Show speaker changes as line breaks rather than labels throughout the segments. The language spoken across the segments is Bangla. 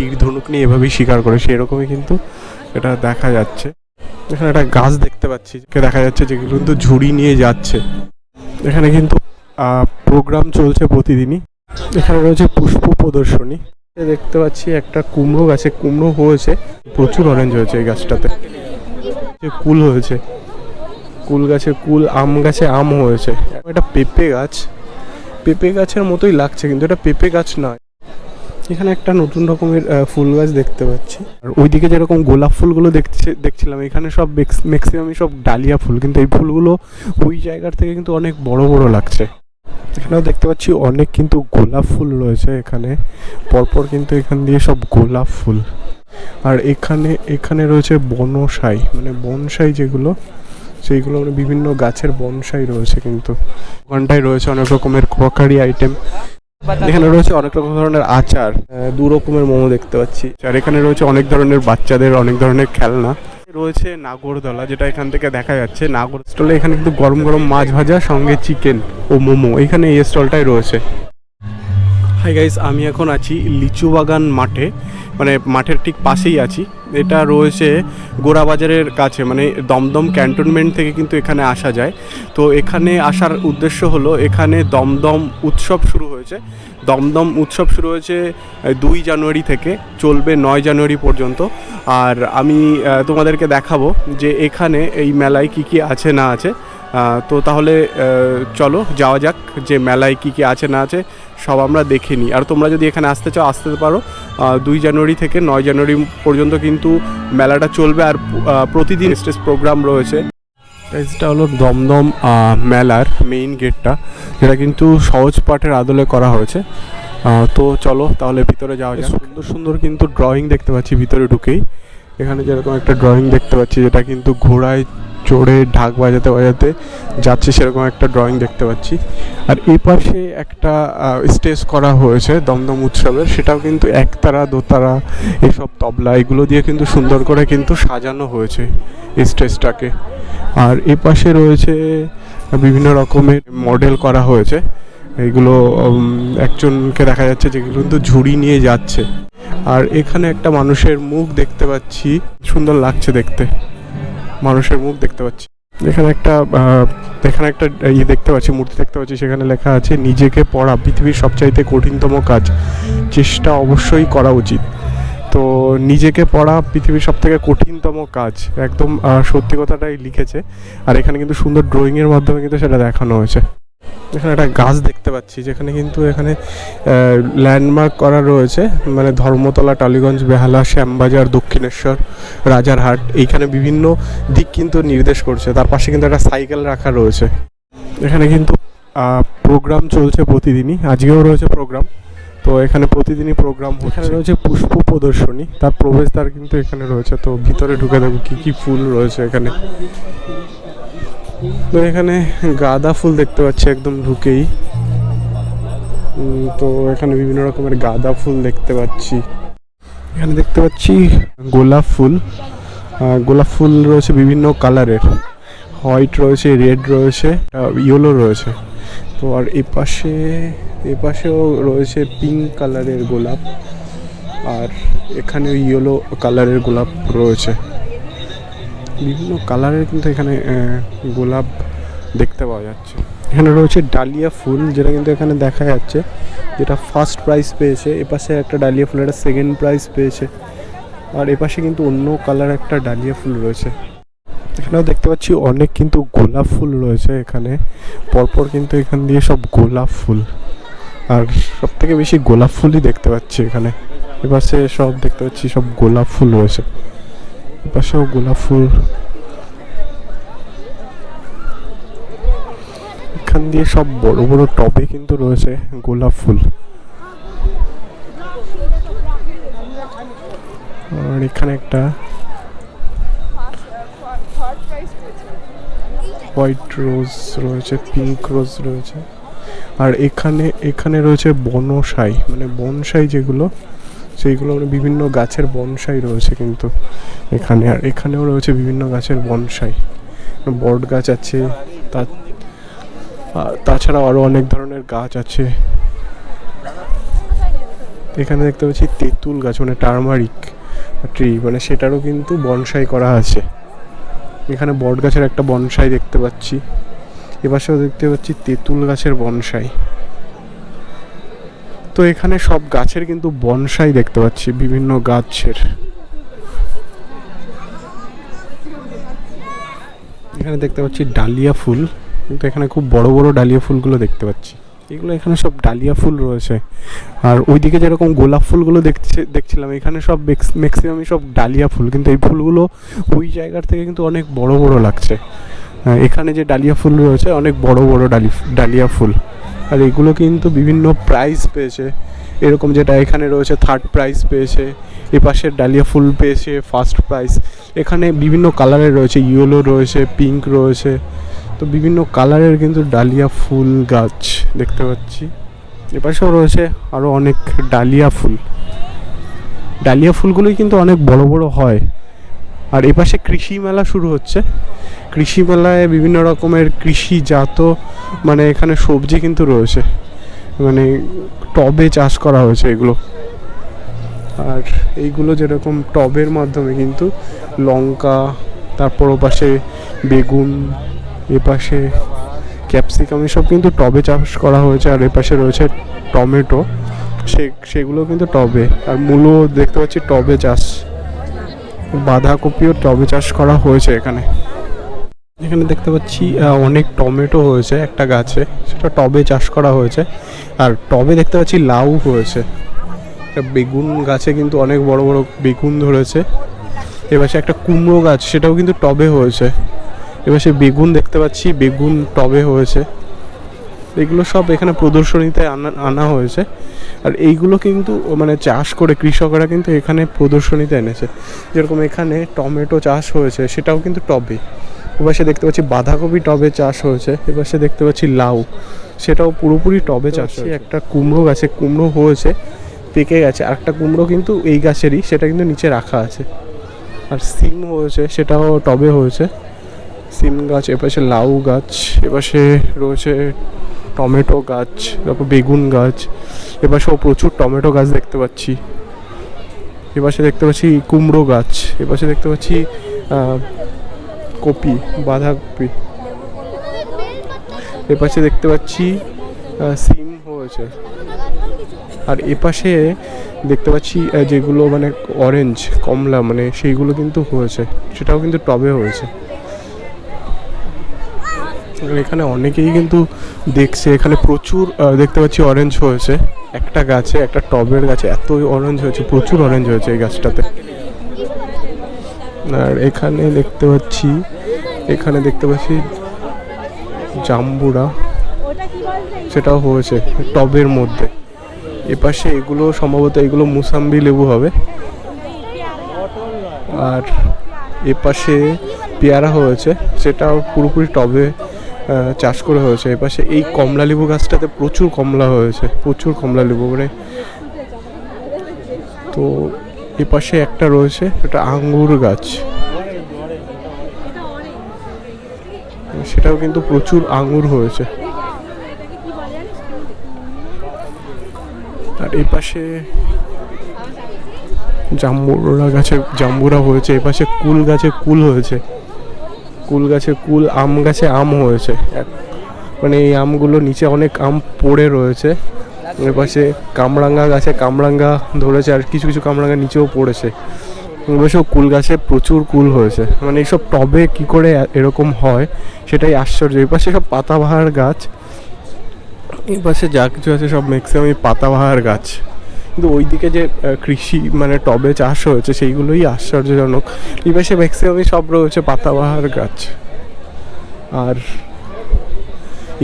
তীর ধনুক নিয়ে এভাবেই শিকার করে, সেরকমই কিন্তু এটা দেখা যাচ্ছে। এখানে একটা গাছ দেখতে পাচ্ছি দেখা যাচ্ছে যেগুলো কিন্তু ঝুড়ি নিয়ে যাচ্ছে। এখানে কিন্তু প্রোগ্রাম চলছে প্রতিদিনই। এখানে রয়েছে পুষ্প প্রদর্শনী। দেখতে পাচ্ছি একটা কুমড়ো গাছে কুমড়ো হয়েছে। প্রচুর অরেঞ্জ হয়েছে এই গাছটাতে। কুল হয়েছে। কুল গাছে কুল, আম গাছে আম হয়েছে। এটা পেঁপে গাছ। পেঁপে গাছের মতোই লাগছে, কিন্তু এটা পেঁপে গাছ নয়। এখানে একটা নতুন রকমের ফুল গাছ দেখতে পাচ্ছি। আর ওইদিকে যেরকম গোলাপ ফুলগুলো দেখছে, দেখছিলাম, এখানে সব ম্যাক্সিমামই সব ডালিয়া ফুল, কিন্তু এই ফুলগুলো ওই জায়গার থেকে কিন্তু অনেক বড় বড় লাগছে। এখানেও দেখতে পাচ্ছি অনেক কিন্তু গোলাপ ফুল রয়েছে এখানে, পরপর কিন্তু এখান দিয়ে সব গোলাপ ফুল। আর এখানে এখানে রয়েছে বনসাই মানে বনসাই যেগুলো, সেইগুলো মানে বিভিন্ন গাছের বনসাই রয়েছে কিন্তু। ওখানটায় রয়েছে অনেক রকমের ক্রকারি আইটেম এখানে রয়েছে অনেক রকম ধরনের আচার। আহ, দু রকমের মোমো দেখতে পাচ্ছি। আর এখানে রয়েছে অনেক ধরনের বাচ্চাদের অনেক ধরনের খেলনা। রয়েছে নাগরদোলা যেটা এখান থেকে দেখা যাচ্ছে। নাগর স্টলে এখানে কিন্তু গরম গরম মাছ ভাজা সঙ্গে চিকেন ও মোমো। এখানে এই স্টলটাই রয়েছে। হাই গাইস আমি এখন আছি লিচু বাগান মাঠে। মানে মাঠের ঠিক পাশেই আছি। এটা রয়েছে গোড়াবাজারের কাছে মানে দমদম ক্যান্টনমেন্ট থেকে কিন্তু এখানে আসা যায়। তো এখানে আসার উদ্দেশ্য হলো এখানে দমদম উৎসব শুরু হয়েছে দমদম উৎসব শুরু হয়েছে দুই জানুয়ারি থেকে, চলবে নয় জানুয়ারি পর্যন্ত। আর আমি তোমাদেরকে দেখাবো যে এখানে এই মেলায় কি কি আছে না আছে। তো তাহলে চলো যাওয়া যাক যে মেলায় কি কি আছে না আছে, সব আমরা দেখে নিই। আর তোমরা যদি এখানে আসতে চাও, আসতে পারো। দুই জানুয়ারি থেকে নয় জানুয়ারি পর্যন্ত কিন্তু মেলাটা চলবে। আর প্রতিদিন স্টেজ প্রোগ্রাম রয়েছে। এটা হলো দমদম মেলার মেইন গেটটা যেটা কিন্তু সহজ পাঠের আদলে করা হয়েছে। তো চলো তাহলে ভিতরে যাওয়া যায় সুন্দর সুন্দর কিন্তু ড্রয়িং দেখতে পাচ্ছি ভিতরে ঢুকেই। এখানে যেরকম একটা ড্রয়িং দেখতে পাচ্ছি, যেটা কিন্তু ঘোড়ায় চড়ে ঢাক বাজাতে বাজাতে যাচ্ছে সেরকম একটা ড্রয়িং দেখতে পাচ্ছি। আর এই পাশে একটা স্টেজ করা হয়েছে দমদম উৎসবের। সেটাও কিন্তু একতারা দোতারা এসব তবলা এগুলো দিয়ে কিন্তু সুন্দর করে কিন্তু সাজানো হয়েছে স্টেজটাকে। আর এ পাশে রয়েছে বিভিন্ন রকমের মডেল করা হয়েছে। এইগুলো উম, একজনকে দেখা যাচ্ছে যেগুলো কিন্তু ঝুড়ি নিয়ে যাচ্ছে। আর এখানে একটা মানুষের মুখ দেখতে পাচ্ছি। সুন্দর লাগছে দেখতে। মানুষের মুখ দেখতে পাচ্ছি। এখানে একটা এখানে একটা ইয়ে দেখতে পাচ্ছি, মূর্তি দেখতে পাচ্ছি, সেখানে লেখা আছে, নিজেকে পড়া পৃথিবীর সবচাইতে কঠিনতম কাজ। চেষ্টা অবশ্যই করা উচিত। তো নিজেকে পড়া পৃথিবীর সব থেকে কঠিনতম কাজ। একদম সত্যি কথাটাই লিখেছে। আর এখানে কিন্তু সুন্দর ড্রয়িংয়ের মাধ্যমে কিন্তু সেটা দেখানো হয়েছে। এখানে একটা গাছ দেখতে পাচ্ছি যেখানে কিন্তু এখানে ল্যান্ডমার্ক করা রয়েছে মানে ধর্মতলা টালিগঞ্জ বেহালা শ্যামবাজার দক্ষিণেশ্বর রাজারহাট এইখানে বিভিন্ন দিক কিন্তু নির্দেশ করছে। তার পাশে কিন্তু একটা সাইকেল রাখা রয়েছে। এখানে কিন্তু প্রোগ্রাম চলছে প্রতিদিনই আজকেও রয়েছে প্রোগ্রাম তো এখানে প্রতিদিনই প্রোগ্রাম এখানে রয়েছে পুষ্প প্রদর্শনী তার প্রবেশদ্বার কিন্তু এখানে রয়েছে তো ভিতরে ঢুকে দেখো কি কি ফুল রয়েছে এখানে। তো এখানে গাঁদা ফুল দেখতে পাচ্ছি একদম ঢুকেই। তো এখানে বিভিন্ন রকমের গাঁদা ফুল দেখতে পাচ্ছি। এখানে দেখতে পাচ্ছি গোলাপ ফুল। গোলাপ ফুল রয়েছে বিভিন্ন কালারের। হোয়াইট রয়েছে রেড রয়েছে ইয়েলো রয়েছে। তো আর এ পাশে, এ পাশেও রয়েছে পিঙ্ক কালারের গোলাপ। আর এখানে ইয়েলো কালারের গোলাপ রয়েছে। বিভিন্ন কালারের কিন্তু এখানে গোলাপ দেখতে পাওয়া যাচ্ছে। এখানে রয়েছে ডালিয়া ফুল, যেটা কিন্তু এখানে দেখা যাচ্ছে, যেটা ফার্স্ট প্রাইজ পেয়েছে। এপাশে একটা ডালিয়া ফুল একটা সেকেন্ড প্রাইজ পেয়েছে। আর এপাশে কিন্তু অন্য কালার একটা ডালিয়া ফুল রয়েছে। এখানেও দেখতে পাচ্ছি অনেক কিন্তু গোলাপ ফুল রয়েছে এখানে। পরপর কিন্তু এখান দিয়ে সব গোলাপ ফুল। আর সব থেকে বেশি গোলাপ ফুলই দেখতে পাচ্ছি এখানে। এপাশে সব দেখতে পাচ্ছি সব গোলাপ ফুল রয়েছে। এপাশেও গোলাপ ফুল এখান দিয়ে সব বড় বড় টবে কিন্তু রয়েছে গোলাপ ফুল। আর এখানে একটা হোয়াইট রোজ রয়েছে, পিঙ্ক রোজ রয়েছে। আর এখানে এখানে রয়েছে বনসাই মানে বনসাই যেগুলো, সেইগুলো মানে বিভিন্ন গাছের বনসাই রয়েছে কিন্তু। এখানে আর এখানেও রয়েছে বিভিন্ন গাছের বনসাই। বট গাছ আছে, তা তাছাড়াও আরও অনেক ধরনের গাছ আছে। এখানে দেখতে পাচ্ছি তেঁতুল গাছ মানে টার্মারিক ট্রি মানে সেটারও কিন্তু বনসাই করা আছে। এখানে বট গাছের একটা বনসাই দেখতে পাচ্ছি। এপাশেও দেখতে পাচ্ছি তেঁতুল গাছের বনসাই। তো এখানে সব গাছের কিন্তু বনসাই দেখতে পাচ্ছি, বিভিন্ন গাছের। এখানে দেখতে পাচ্ছি ডালিয়া ফুল, কিন্তু এখানে খুব বড় বড় ডালিয়া ফুলগুলো দেখতে পাচ্ছি। এগুলো এখানে সব ডালিয়া ফুল রয়েছে। আর ওইদিকে যেরকম গোলাপ ফুলগুলো দেখছে, দেখছিলাম, এখানে সব ম্যাক্সিমামই সব ডালিয়া ফুল, কিন্তু এই ফুলগুলো ওই জায়গার থেকে কিন্তু অনেক বড় বড় লাগছে। এখানে যে ডালিয়া ফুল রয়েছে, অনেক বড় বড় ডালি, ডালিয়া ফুল। আর এগুলো কিন্তু বিভিন্ন প্রাইজ পেয়েছে। এরকম যেটা এখানে রয়েছে থার্ড প্রাইজ পেয়েছে এ পাশের ডালিয়া ফুল পেয়েছে ফার্স্ট প্রাইজ এখানে বিভিন্ন কালারের রয়েছে ইয়েলো রয়েছে পিঙ্ক রয়েছে। তো বিভিন্ন কালারের কিন্তু ডালিয়া ফুল গাছ দেখতে পাচ্ছি। এপাশেও রয়েছে আরও অনেক ডালিয়া ফুল। ডালিয়া ফুলগুলোই কিন্তু অনেক বড় বড় হয়। আর এপাশে কৃষি মেলা শুরু হচ্ছে। কৃষি মেলায় বিভিন্ন রকমের কৃষিজাত মানে এখানে সবজি কিন্তু রয়েছে। মানে টবে চাষ করা হয়েছে এগুলো। আর এইগুলো যেরকম টবের মাধ্যমে কিন্তু লঙ্কা, তারপর ওপাশে বেগুন এপাশে ক্যাপসিকাম, এসব কিন্তু টবে চাষ করা হয়েছে। আর এপাশে রয়েছে টমেটো। সে, সেগুলো কিন্তু টবে। আর মূলো দেখতে পাচ্ছি টবে চাষ। বাঁধাকপিও টবে চাষ করা হয়েছে এখানে। এখানে দেখতে পাচ্ছি অনেক টমেটো হয়েছে একটা গাছে, সেটা টবে চাষ করা হয়েছে। আর টবে দেখতে পাচ্ছি লাউ হয়েছে। বেগুন গাছে কিন্তু অনেক বড় বড় বেগুন ধরেছে। এবার সে একটা কুমড়ো গাছ, সেটাও কিন্তু টবে হয়েছে। এবার সে বেগুন দেখতে পাচ্ছি, বেগুন টবে হয়েছে। এগুলো সব এখানে প্রদর্শনীতে আনা আনা হয়েছে। আর এইগুলো কিন্তু মানে চাষ করে কৃষকরা কিন্তু এখানে প্রদর্শনীতে এনেছে। যেরকম এখানে টমেটো চাষ হয়েছে সেটাও কিন্তু টবে। এবার সে দেখতে পাচ্ছি বাঁধাকপি টবে চাষ হয়েছে এবার সে দেখতে পাচ্ছি লাউ। সেটাও পুরোপুরি টবে চাষ হয়েছে। একটা কুমড়ো গাছে কুমড়ো হয়েছে পেকে গেছে। আর একটা কুমড়ো কিন্তু এই গাছেরই সেটা কিন্তু নিচে রাখা আছে। আর সিম হয়েছে সেটাও টবে হয়েছে। সিম গাছ এপাশে লাউ গাছ এপাশে রয়েছে টমেটো গাছ, তারপর বেগুন গাছ এপাশেও প্রচুর টমেটো গাছ দেখতে পাচ্ছি। এপাশে দেখতে পাচ্ছি কুমড়ো গাছ, এপাশে দেখতে পাচ্ছি কপি, বাঁধাকপি। এপাশে দেখতে পাচ্ছি সিম হয়েছে। আর এপাশে দেখতে পাচ্ছি যেগুলো মানে অরেঞ্জ কমলা মানে সেইগুলো কিন্তু হয়েছে। সেটাও কিন্তু টবে হয়েছে। এখানে অনেকেই কিন্তু দেখছে, এখানে প্রচুর দেখতে পাচ্ছি অরেঞ্জ হয়েছে। একটা গাছে, একটা টবের গাছে এত অরেঞ্জ হয়েছে, প্রচুর অরেঞ্জ হয়েছে এই গাছটাতে। আর এখানে দেখতে পাচ্ছি, এখানে দেখতে পাচ্ছি জাম্বুরা। সেটাও হয়েছে টবের মধ্যে। এপাশে এগুলো সম্ভবত এগুলো মুসাম্বি লেবু হবে। আর এপাশে পেয়ারা হয়েছে, সেটাও পুরোপুরি টবে চাষ করে হয়েছে। এপাশে এই কমলা লেবু গাছটাতে প্রচুর কমলা হয়েছে, প্রচুর কমলা লেবু মানে তো এপাশে একটা রয়েছে এটা আঙ্গুর গাছ। সেটাও কিন্তু প্রচুর আঙ্গুর হয়েছে। আর এই পাশে জাম্বুরা গাছে জাম্বুরা হয়েছে এ পাশে কুল গাছে কুল হয়েছে। কুল গাছে কুল, আম গাছে আম হয়েছে। মানে এই আমগুলো নিচে অনেক আম পড়ে রয়েছে। এর পাশে কামরাঙ্গা গাছে কামরাঙ্গা ধরেছে আর কিছু কিছু কামরাঙ্গা নিচেও পড়েছে। এসব কুল গাছে প্রচুর কুল হয়েছে। মানে এইসব টবে কি করে এরকম হয় সেটাই আশ্চর্য। এই পাশে সব পাতাবাহার গাছ। এই পাশে যা কিছু আছে সব ম্যাক্সিমাম পাতাবাহার গাছ। কিন্তু ওইদিকে যে কৃষি মানে টবে চাষ হয়েছে সেইগুলোই আশ্চর্যজনক। এই ম্যাক্সিমামই সব রয়েছে পাতাবাহার গাছ। আর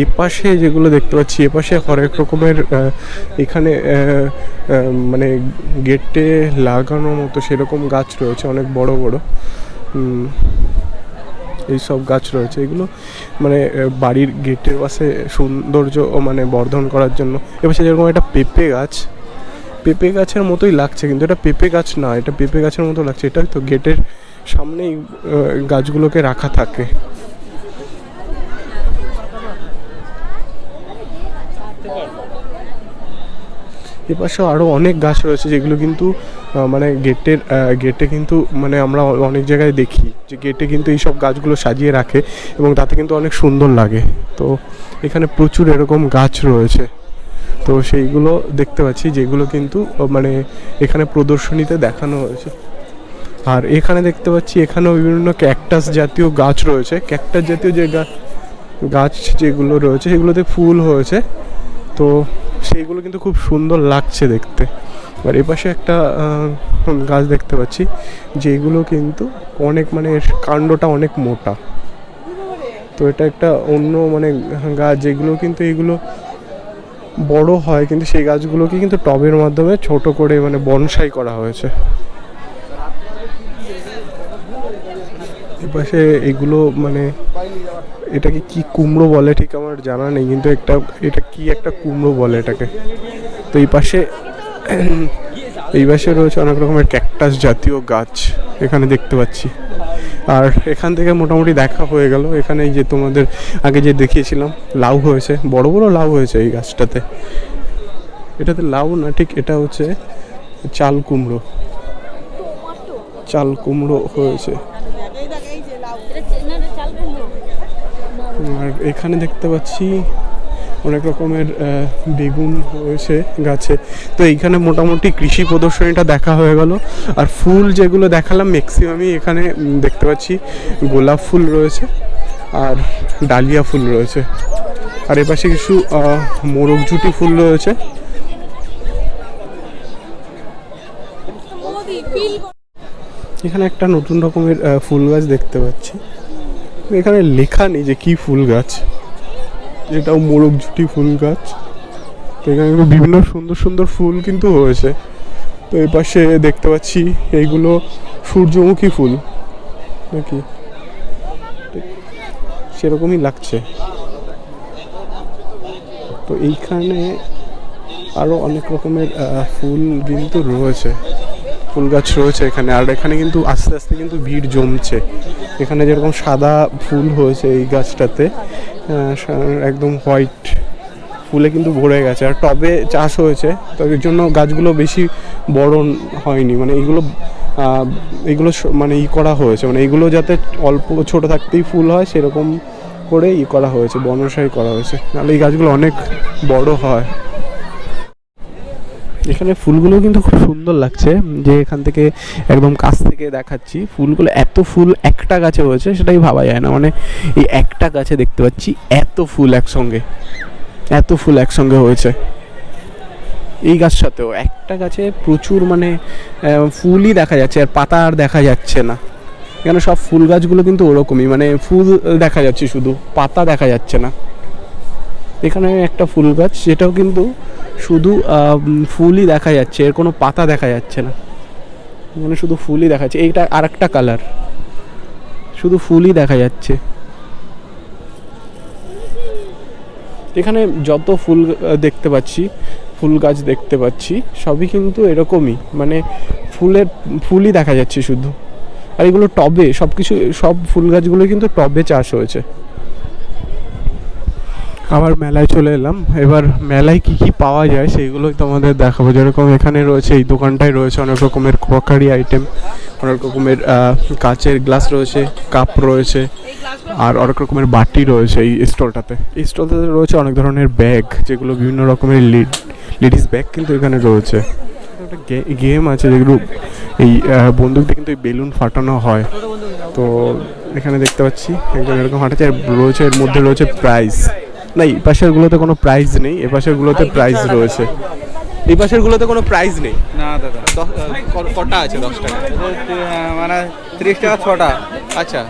এপাশে যেগুলো দেখতে পাচ্ছি এপাশে হরেক রকমের এখানে মানে গেটে লাগানোর মতো সেরকম গাছ রয়েছে অনেক বড় বড়। উম, এইসব গাছ রয়েছে। এগুলো মানে বাড়ির গেটের পাশে সৌন্দর্য মানে বর্ধন করার জন্য। এপাশে যেরকম একটা পেঁপে গাছ পেঁপে গাছের মতোই লাগছে, কিন্তু এটা পেঁপে গাছ না, এটা পেঁপে গাছের মতো লাগছে। এটা তো গেটের সামনেই গাছগুলোকে রাখা থাকে। এপাশেও আরও অনেক গাছ রয়েছে যেগুলো কিন্তু মানে গেটের গেটে কিন্তু মানে আমরা অনেক জায়গায় দেখি যে গেটে কিন্তু এইসব গাছগুলো সাজিয়ে রাখে এবং তাতে কিন্তু অনেক সুন্দর লাগে। তো এখানে প্রচুর এরকম গাছ রয়েছে। তো সেইগুলো দেখতে পাচ্ছি, যেগুলো কিন্তু মানে এখানে প্রদর্শনীতে দেখানো হয়েছে। আর এখানে দেখতে পাচ্ছি, এখানেও বিভিন্ন ক্যাকটাস জাতীয় গাছ রয়েছে। ক্যাকটাস জাতীয় যে গাছ যেগুলো রয়েছে, সেগুলোতে ফুল হয়েছে। তো সেইগুলো কিন্তু খুব সুন্দর লাগছে দেখতে। আর এপাশে একটা গাছ দেখতে পাচ্ছি, যেগুলো কিন্তু অনেক মানে কাণ্ডটা অনেক মোটা। তো এটা একটা অন্য মানে গাছ যেগুলো কিন্তু এগুলো বড় হয়, কিন্তু সেই গাছগুলোকে কিন্তু টবের মাধ্যমে ছোট করে মানে বনসাই করা হয়েছে। এপাশে এগুলো মানে এটাকে কি কুমড়ো বলে ঠিক আমার জানা নেই, কিন্তু একটা, এটা কি একটা কুমড়ো বলে এটাকে। তো এই পাশে এই পাশে রয়েছে অনেক রকমের ক্যাকটাস জাতীয় গাছ, এখানে দেখতে পাচ্ছি। আর এখান থেকে মোটামুটি দেখা হয়ে গেল। এখানে যে তোমাদের আগে যে দেখিয়েছিলাম, লাউ হয়েছে। বড় বড় লাউ হয়েছে এই গাছটাতে। এটাতে লাউ না, ঠিক এটা হচ্ছে চাল কুমড়ো। চাল কুমড়ো হয়েছে। আর এখানে দেখতে পাচ্ছি অনেক রকমের বেগুন হয়েছে গাছে। তো এইখানে মোটামুটি কৃষি প্রদর্শনীটা দেখা হয়ে গেল। আর ফুল যেগুলো দেখালাম ম্যাক্সিমামই এখানে দেখতে পাচ্ছি গোলাপ ফুল রয়েছে আর ডালিয়া ফুল রয়েছে। আর এপাশে কিছু মোরগ ঝুটি ফুল রয়েছে। এখানে একটা নতুন রকমের ফুল গাছ দেখতে পাচ্ছি। এখানে লেখা নেই যে কি ফুল গাছ। এটাও মোরগ ঝুটি ফুল গাছ। তো এখানে বিভিন্ন সুন্দর সুন্দর ফুল কিন্তু হয়েছে। তো এই পাশে দেখতে পাচ্ছি এইগুলো সূর্যমুখী ফুল। নাকি? সেরকমই লাগছে। তো এইখানে আরও অনেক রকমের ফুল কিন্তু রয়েছে। ফুল গাছ রয়েছে এখানে। আর এখানে কিন্তু আস্তে আস্তে কিন্তু ভিড় জমছে। এখানে যেরকম সাদা ফুল হয়েছে এই গাছটাতে একদম হোয়াইট ফুলে কিন্তু ভরে গেছে। আর টবে চাষ হয়েছে তো এর জন্য গাছগুলো বেশি বড় হয়নি। মানে এইগুলো আহ, এগুলো মানে ই করা হয়েছে। মানে এগুলো যাতে অল্প ছোট থাকতেই ফুল হয় সেরকম করে ই করা হয়েছে বনসাই করা হয়েছে। নাহলে এই গাছগুলো অনেক বড় হয়। এখানে ফুলগুলো কিন্তু খুব সুন্দর লাগছে, যে এখান থেকে একদম কাছ থেকে দেখাচ্ছি। ফুলগুলো এত ফুল একটা গাছে হয়েছে, সেটাই ভাবা যায় না। মানে এই একটা গাছে দেখতে পাচ্ছি, এত ফুল একসঙ্গে। এত ফুল একসঙ্গে হয়েছে। এই গাছটাতেও একটা গাছে প্রচুর মানে ফুলই দেখা যাচ্ছে, আর পাতা আর দেখা যাচ্ছে না। এখানে সব ফুল গাছগুলো কিন্তু ওরকমই মানে ফুল দেখা যাচ্ছে শুধু, পাতা দেখা যাচ্ছে না। এখানে একটা ফুল গাছ, সেটাও কিন্তু শুধু ফুলই দেখা যাচ্ছে, এর কোনো পাতা দেখা যাচ্ছে না। এখানে শুধু ফুলই দেখা যাচ্ছে, এইটা আর একটা কালার শুধু ফুলই দেখা যাচ্ছে। এখানে যত ফুল দেখতে পাচ্ছি, ফুল গাছ দেখতে পাচ্ছি, সবই কিন্তু এরকমই। মানে ফুলের, ফুলই দেখা যাচ্ছে শুধু। আর এগুলো টবে সব কিছু সব ফুল গাছগুলো কিন্তু টবে চাষ হয়েছে। আবার মেলায় চলে এলাম। এবার মেলায় কি কি পাওয়া যায় সেইগুলোই তোমাদের দেখাবো। যেরকম এখানে রয়েছে, এই দোকানটায় রয়েছে অনেক রকমের ক্রকারি আইটেম, অনেক রকমের কাচের গ্লাস রয়েছে, কাপ রয়েছে, আর অনেক রকমের বাটি রয়েছে এই স্টলটাতে। এই স্টলটাতে রয়েছে অনেক ধরনের ব্যাগ, যেগুলো বিভিন্ন রকমের লিড লেডিস ব্যাগ কিন্তু এখানে রয়েছে। একটা গেম আছে যেগুলো এই বন্দুক দিয়ে কিন্তু এই বেলুন ফাটানো হয়। তো এখানে দেখতে পাচ্ছি এরকম হাঁটাচ্ছে আর রয়েছে, এর মধ্যে রয়েছে প্রাইস না এই পাশের গুলোতে কোনো প্রাইজ নেই এ পাশের গুলোতে প্রাইস রয়েছে। এই পাশের গুলোতে কোনো প্রাইজ নেই।
না দাদা।
দশ- কটা আছে দশ টাকা?
মানে তিরিশ টাকা ছটা।
আচ্ছা।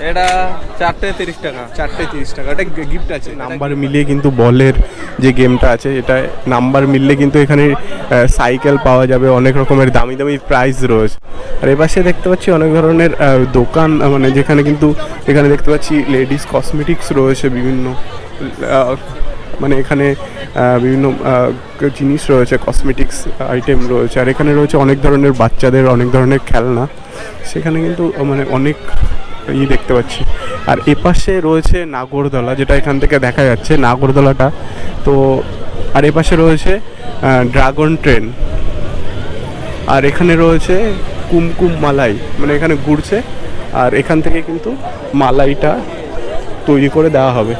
এটা চারটে তিরিশ টাকা।
চারটে তিরিশ টাকা। এটা গিফট আছে। নাম্বার মিলিয়ে কিন্তু বলের যে গেমটা আছে এটা নাম্বার মিললে কিন্তু এখানে সাইকেল পাওয়া যাবে। অনেক রকমের দামি দামি প্রাইস রয়েছে। আর এপাশে দেখতে পাচ্ছি অনেক ধরনের দোকান মানে যেখানে কিন্তু এখানে দেখতে পাচ্ছি লেডিস কসমেটিক্স রয়েছে বিভিন্ন। মানে এখানে বিভিন্ন জিনিস রয়েছে কসমেটিক্স আইটেম রয়েছে, আর এখানে রয়েছে অনেক ধরনের বাচ্চাদের, অনেক ধরনের খেলনা। সেখানে কিন্তু মানে অনেক ই দেখতে পাচ্ছি। আর এপাশে রয়েছে নাগরদোলা, যেটা এখান থেকে দেখা যাচ্ছে, নাগরদোলাটা। তো, আর এপাশে রয়েছে ড্রাগন ট্রেন আর এখানে রয়েছে কুমকুম মালাই মানে এখানে ঘুরছে, আর এখান থেকে কিন্তু মালাইটা তৈরি করে দেওয়া হবে।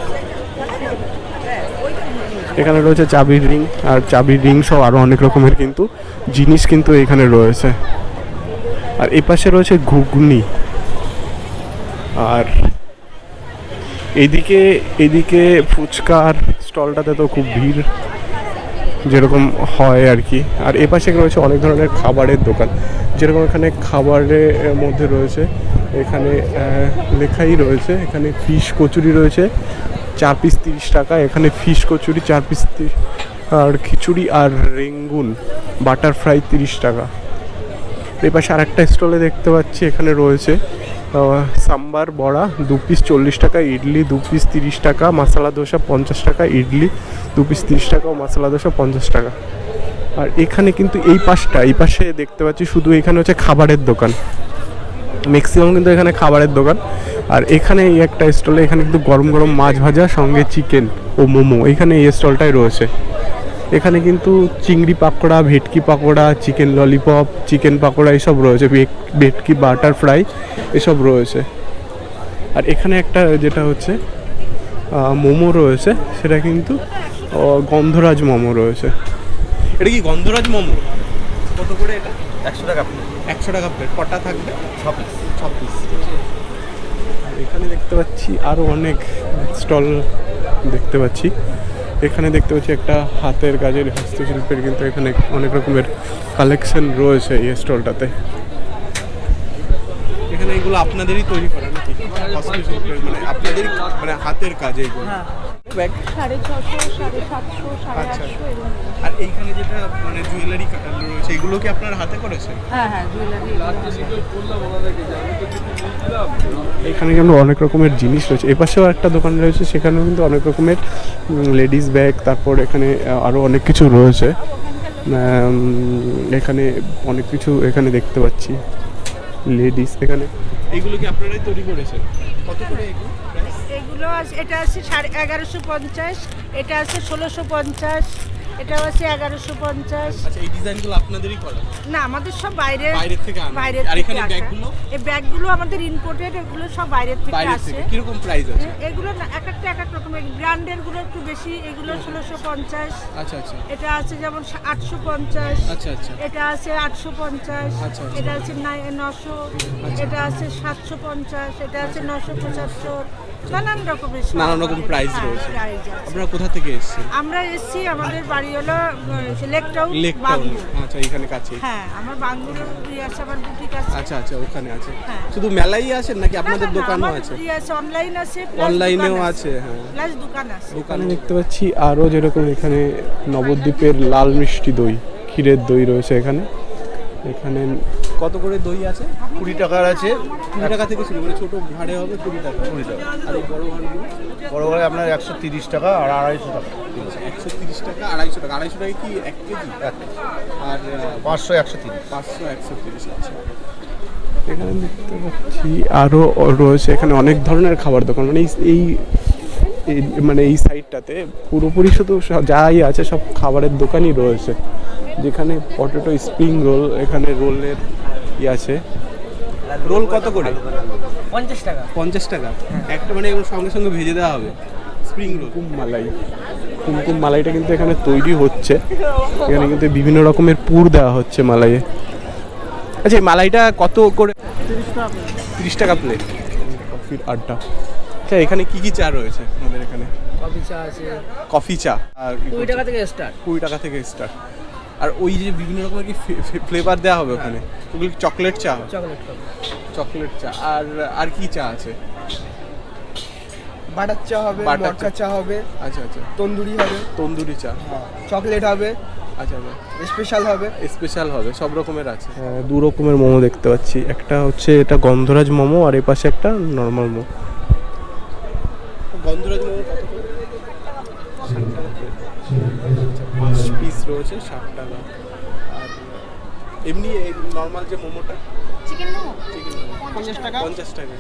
এখানে রয়েছে চাবির রিং, আর চাবির রিং সহ আরও অনেক রকমের কিন্তু জিনিস কিন্তু এখানে রয়েছে। আর এ পাশে রয়েছে ঘুগনি। আর এদিকে এদিকে ফুচকার স্টলটাতে তো খুব ভিড়। যেরকম হয় আর কি। আর এ পাশে রয়েছে অনেক ধরনের খাবারের দোকান। যেরকম এখানে খাবারের মধ্যে রয়েছে, এখানে লেখাই রয়েছে, এখানে ফিশ কচুরি রয়েছে, চার পিস তিরিশ টাকা, এখানে ফিশ কচুরি, চার পিস আর খিচুড়ি আর রেঙ্গুন বাটার ফ্রাই তিরিশ টাকা। এই পাশে আরেকটা স্টলে দেখতে পাচ্ছি, এখানে রয়েছে সাম্বার, বড়া, দু পিস চল্লিশ টাকা, ইডলি দু পিস তিরিশ টাকা, মশলা দোসা পঞ্চাশ টাকা, ইডলি দু পিস তিরিশ টাকা ও মশলা দোসা পঞ্চাশ টাকা। আর এখানে কিন্তু এই পাশটা, এই পাশে দেখতে পাচ্ছি শুধু এখানে হচ্ছে খাবারের দোকান। ম্যাক্সিমাম কিন্তু এখানে খাবারের দোকান। আর এখানে এই একটা স্টলে এখানে কিন্তু গরম গরম মাছ ভাজা, সঙ্গে চিকেন ও মোমো, এখানে এই স্টলটাই রয়েছে। এখানে কিন্তু চিংড়ি পাকোড়া ভেটকি pakora chicken lollipop chicken pakora এসব রয়েছে ভেট- ভেটকি বাটার ফ্রাই এসব রয়েছে। আর এখানে একটা যেটা হচ্ছে মোমো রয়েছে সেটা কিন্তু গন্ধরাজ মোমো রয়েছে। এটা কি গন্ধরাজ মোমো? কত করে এটা?
একশো টাকা
একশো টাকা প্লেট কটা থাকবে? ছ পিস ছ পিস এখানে দেখতে পাচ্ছি আরও অনেক স্টল দেখতে পাচ্ছি। এখানে দেখতে পাচ্ছি একটা হাতের কাজের হস্তশিল্পের কিন্তু এখানে অনেক রকমের কালেকশন রয়েছে এই স্টলটাতে। এখানে এগুলো আপনাদেরই তৈরি করা নাকি? হস্তশিল্পের মানে আপনাদেরই মানে হাতের কাজ এইগুলো? ব্যাগ
সাড়ে ছশো সাড়ে সাতশো সাড়ে
আচ্ছা।
আটশো
আর এইখানে যেটা মানে জুয়েলারি রয়েছে এগুলো কি আপনার হাতে করেছে
হ্যাঁ হ্যাঁ জুয়েলারি
এখানে কিন্তু অনেক রকমের জিনিস রয়েছে। এপাশেও একটা দোকান রয়েছে সেখানেও কিন্তু অনেক রকমের লেডিস ব্যাগ তারপর এখানে আরও অনেক কিছু রয়েছে। এখানে অনেক কিছু এখানে দেখতে পাচ্ছি। লেডিস এখানে। এইগুলো কি আপনারাই তৈরি করেছেন? কত করে এগুলো?
এগুলো এটা আছে সাড়ে এগারোশো পঞ্চাশ এটা আছে ষোলোশো পঞ্চাশ এটাও আছে এগারোশো পঞ্চাশ।
আচ্ছা এই ডিজাইনগুলো আপনাদেরই করা?
না আমাদের সব বাইরে
বাইরের থেকে আর এখানে ব্যাগগুলো?
এই ব্যাগগুলো আমাদের ইম্পোর্টেড এগুলো সব বাইরের থেকে আসে।
কীরকম প্রাইস আছে?
এগুলো না এক একটা এক এক রকমের। ব্র্যান্ডেরগুলো একটু বেশি এগুলো ষোলোশো পঞ্চাশ।
আচ্ছা আচ্ছা।
এটা আছে যেমন আটশো পঞ্চাশ।
আচ্ছা আচ্ছা।
এটা আছে আটশো পঞ্চাশ।
আচ্ছা, আচ্ছা।
এটা আছে নশো। এটা আছে সাতশো পঞ্চাশ। এটা আছে নশো পঁচাত্তর। নানান রকমের
নানান রকম প্রাইস
হ্যাঁ,
রয়েছে। আপনারা কোথা থেকে এসেছেন?
আমরা এসছি আমাদের বাড়ি হলো লেক টাউন
লেক টাউন আচ্ছা এখানে কাছে।
হ্যাঁ আমার বাঙ্গুরের আছে আমার বুটিক আছে।
আচ্ছা আচ্ছা ওখানে আছে।
হ্যাঁ।
শুধু মেলাই আছেন নাকি আপনাদের দোকানও আছে?
আছে অনলাইন আছে
অনলাইনেও আছে। হ্যাঁ।
প্লাস দোকান আছে।
দোকানে দেখতে পাচ্ছি আরও যেরকম এখানে নবদ্বীপের লাল মিষ্টি দই ক্ষীরের দই রয়েছে এখানে। এখানে কত করে দই আছে?
কুড়ি টাকার আছে।
কুড়ি টাকা থেকে শুরু মানে ছোট ভাড়ে হবে কুড়ি টাকা।
কুড়ি টাকা।
আর এই বড় ভাড়গুলো
বড় করে আপনার একশো তিরিশ টাকা আর আড়াইশো টাকা।
একশো তিরিশ টাকা আড়াইশো টাকা। আড়াইশো টাকা কি এক কেজি? আর
পাঁচশো একশো তিরিশ।
পাঁচশো একশো তিরিশ আছে এখানে দেখতে পাচ্ছি আরও রয়েছে এখানে অনেক ধরনের খাবার দোকান। মানে এই- এই এই- মানে এই সাইডটাতে পুরোপুরি শুধু যাই আছে সব খাবারের দোকানই রয়েছে। যেখানে পটেটো স্প্রিং রোল এখানে রোলের ই আছে। রোল কত করে?
পঞ্চাশ টাকা।
পঞ্চাশ টাকা? একটা মানে এগুলো সঙ্গে সঙ্গে ভেজে দেওয়া হবে। Spring roll. কুম মালাই। কুমকুম মালাইটা কিন্তু এখানে তৈরি হচ্ছে। এখানে কিন্তু বিভিন্ন রকমের পুর দেওয়া হচ্ছে মালাইয়ে। আচ্ছা এই মালাইটা কত করে? তিরিশ টাকা প্লেট কফির আড্ডা। আচ্ছা এখানে কি কি চা রয়েছে আমাদের এখানে?
কফি চা আছে।
কফি চা। আর
কুড়ি টাকা থেকে স্টার্ট
কুড়ি টাকা থেকে স্টার্ট আর ওই যে বিভিন্ন রকমের কি ফ্লেভার দেওয়া হবে ওখানে? ওগুলো চকলেট চা?
চকলেট
চকলেট চা। আর আর কি চা আছে?
বাটার চা হবে
বাটার
মটকা
চা।
চা হবে
আচ্ছা আচ্ছা।
তন্দুরি হবে।
তন্দুরি চা।
চকলেট হবে।
আচ্ছা আচ্ছা।
স্পেশাল হবে।
স্পেশাল হবে সব রকমের আছে। দু রকমের মোমো দেখতে পাচ্ছি। একটা হচ্ছে এটা গন্ধরাজ মোমো আর এ পাশে একটা নর্মাল মোমো গন্ধরাজ মোমো কত করে পাঁচ পিস রয়েছে ষাট টাকা আর এমনি নর্মাল যে মোমোটা
চিকেন মোমো?
পঞ্চাশ টাকা? পঞ্চাশ টাকা।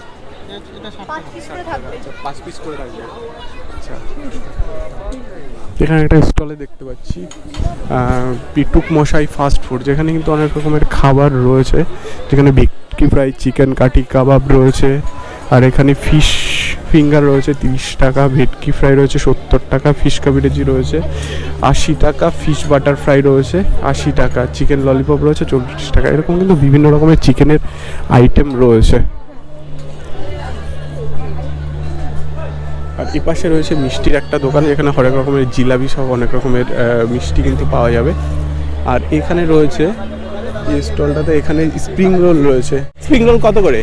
পাঁচ পিস করে থাকবে।
পাঁচ পিস করে থাকবে। আচ্ছা। এখানে একটা স্টলে দেখতে পাচ্ছি পিটুক মশাই ফাস্ট ফুড যেখানে কিন্তু অনেক রকমের খাবার রয়েছে। যেখানে ভিটকি ফ্রাই চিকেন কাটি কাবাব রয়েছে। আর এখানে ফিশ ফিঙ্গার রয়েছে, তিরিশ টাকা, ভেটকি ফ্রাই রয়েছে, সত্তর টাকা, ফিশ কাবিরেজি রয়েছে, আশি টাকা, ফিশ বাটার ফ্রাই রয়েছে, আশি টাকা, চিকেন ললিপপ রয়েছে, চল্লিশ টাকা, এরকম কিন্তু বিভিন্ন রকমের চিকেনের আইটেম রয়েছে। আর এপাশে রয়েছে মিষ্টির একটা দোকান, যেখানে হরেক রকমের জিলাপি সহ অনেক রকমের মিষ্টি কিন্তু পাওয়া যাবে। আর এখানে রয়েছে, এই স্টলটাতে এখানে স্প্রিং রোল রয়েছে। স্প্রিং রোল কত করে?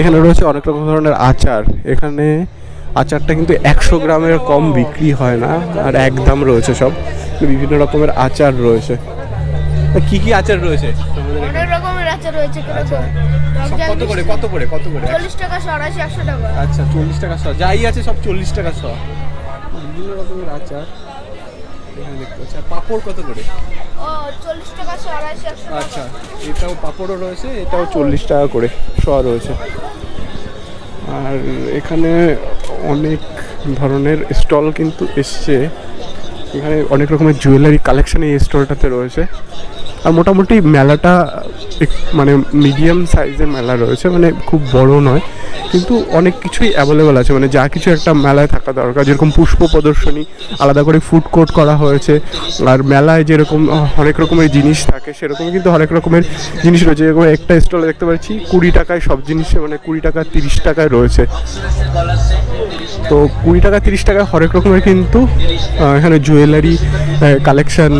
এখানে রয়েছে অনেক রকম ধরনের আচার। এখানে আচারটা কিন্তু একশো গ্রামের কম বিক্রি হয় না আর একদম রয়েছে সব। বিভিন্ন রকমের আচার রয়েছে। কি কি আচার রয়েছে?
অনেক রকমের আচার রয়েছে
কত করে? কত করে? কত করে?
টাকা টাকা।
আচ্ছা চল্লিশ টাকা শ। যাই আছে সব চল্লিশ টাকা শ। বিভিন্ন রকমের আচার। এখানে দেখতে পাচ্ছি। আর পাঁপড় কত করে? আচ্ছা এটাও পাঁপড়ও রয়েছে এটাও চল্লিশ টাকা করে শ রয়েছে। আর এখানে অনেক ধরনের স্টল কিন্তু এসছে। এখানে অনেক রকমের জুয়েলারি কালেকশন এই স্টলটাতে রয়েছে। মোটামুটি মেলাটা মানে মিডিয়াম সাইজের মেলা রয়েছে মানে খুব বড় নয়, কিন্তু অনেক কিছুই অ্যাভেলেবেল আছে। মানে যা কিছু একটা মেলায় থাকা দরকার, যেরকম পুষ্প প্রদর্শনী, আলাদা করে ফুড কোর্ট করা হয়েছে, আর মেলায় যেরকম অনেক রকমের জিনিস থাকে সেরকম কিন্তু অনেক রকমের জিনিস রয়েছে। যেরকম একটা স্টলে দেখতে পাচ্ছি, কুড়ি টাকায় সব জিনিসে মানে কুড়ি টাকা, তিরিশ টাকায় রয়েছে। তো কুড়ি টাকা, তিরিশ টাকায় হরেক রকমের কিন্তু এখানে জুয়েলারি কালেকশান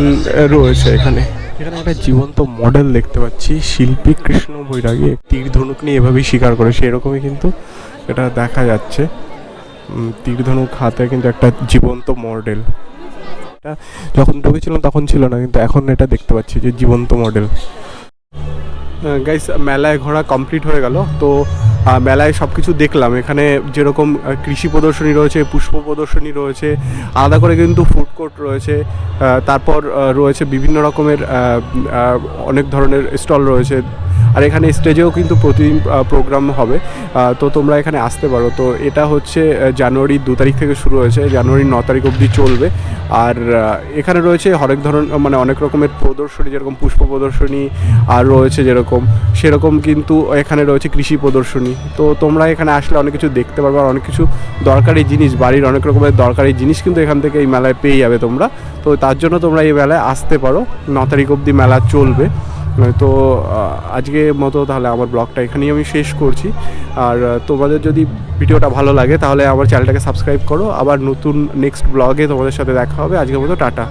রয়েছে এখানে। এখানে একটা জীবন্ত মডেল দেখতে পাচ্ছি। শিল্পী কৃষ্ণ বৈরাগী, তীর ধনুক নিয়ে এভাবেই শিকার করে, সেরকমই কিন্তু এটা দেখা যাচ্ছে। তীর ধনুক হাতে কিন্তু একটা জীবন্ত মডেল এটা যখন ঢুকেছিলাম তখন ছিল না, কিন্তু এখন এটা দেখতে পাচ্ছি যে জীবন্ত মডেল গাইস মেলায় ঘোরা কমপ্লিট হয়ে গেল। তো মেলায় সব কিছু দেখলাম। এখানে যেরকম কৃষি প্রদর্শনী রয়েছে, পুষ্প প্রদর্শনী রয়েছে, আলাদা করে কিন্তু ফুড কোর্ট রয়েছে তারপর রয়েছে বিভিন্ন রকমের অনেক ধরনের স্টল রয়েছে। আর এখানে স্টেজেও কিন্তু প্রতিদিন প্রোগ্রাম হবে। তো তোমরা এখানে আসতে পারো। তো এটা হচ্ছে জানুয়ারির দু তারিখ থেকে শুরু হয়েছে। জানুয়ারির ন তারিখ অবধি চলবে। আর এখানে রয়েছে হরেক ধরন মানে অনেক রকমের প্রদর্শনী, যেরকম পুষ্প প্রদর্শনী, আর রয়েছে যেরকম, সেরকম কিন্তু এখানে রয়েছে কৃষি প্রদর্শনী। তো তোমরা এখানে আসলে অনেক কিছু দেখতে পারবে আর অনেক কিছু দরকারি জিনিস, বাড়ির অনেক রকমের দরকারি জিনিস কিন্তু এখান থেকে এই মেলায় পেয়ে যাবে তোমরা। তো তার জন্য তোমরা এই মেলায় আসতে পারো। ন তারিখ অবধি মেলা চলবে। তো আজকে মতো তাহলে আমার ব্লগটা এখানেই আমি শেষ করছি। আর তোমাদের যদি ভিডিওটা ভালো লাগে তাহলে আমার চ্যানেলটাকে সাবস্ক্রাইব করো। আবার নতুন নেক্সট ব্লগে তোমাদের সাথে দেখা হবে। আজকের মতো টাটা।